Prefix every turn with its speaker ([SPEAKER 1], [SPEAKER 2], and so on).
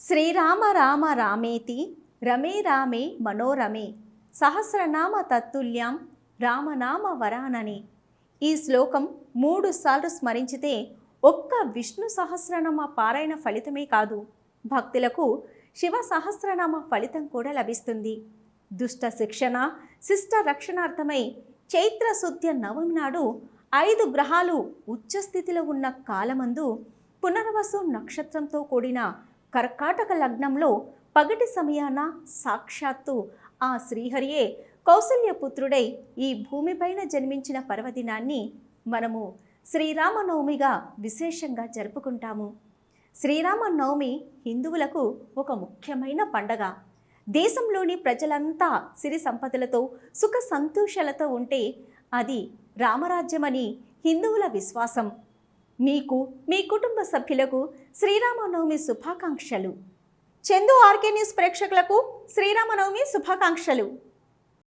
[SPEAKER 1] శ్రీరామ రామ రామేతి రమే రామే మనోరమే సహస్రనామ తత్తుల్యం రామనామ వరానని. ఈ శ్లోకం మూడు సార్లు స్మరించితే ఒక్క విష్ణు సహస్రనామ పారాయణ ఫలితమే కాదు. భక్తులకు శివ సహస్రనామ ఫలితం కూడా లభిస్తుంది. దుష్ట శిక్షణ శిష్ట రక్షణార్థమై చైత్రశుద్ధ నవమి నాడు ఐదు గ్రహాలు ఉచ్చస్థితిలో ఉన్న కాలమందు పునర్వసు నక్షత్రంతో కూడిన కర్కాటక లగ్నంలో పగటి సమయాన సాక్షాత్తు ఆ శ్రీహరియే కౌసల్యపుత్రుడై ఈ భూమిపైన జన్మించిన పర్వదినాన్ని మనము శ్రీరామనవమిగా విశేషంగా జరుపుకుంటాము. శ్రీరామనవమి హిందువులకు ఒక ముఖ్యమైన పండగ. దేశంలోని ప్రజలంతా సిరి సంపదలతో సుఖ సంతోషాలతో ఉంటే అది రామరాజ్యమని హిందువుల విశ్వాసం. మీకు మీ కుటుంబ సభ్యులకు శ్రీరామనవమి శుభాకాంక్షలు. చందు ఆర్కే న్యూస్ ప్రేక్షకులకు శ్రీరామనవమి శుభాకాంక్షలు.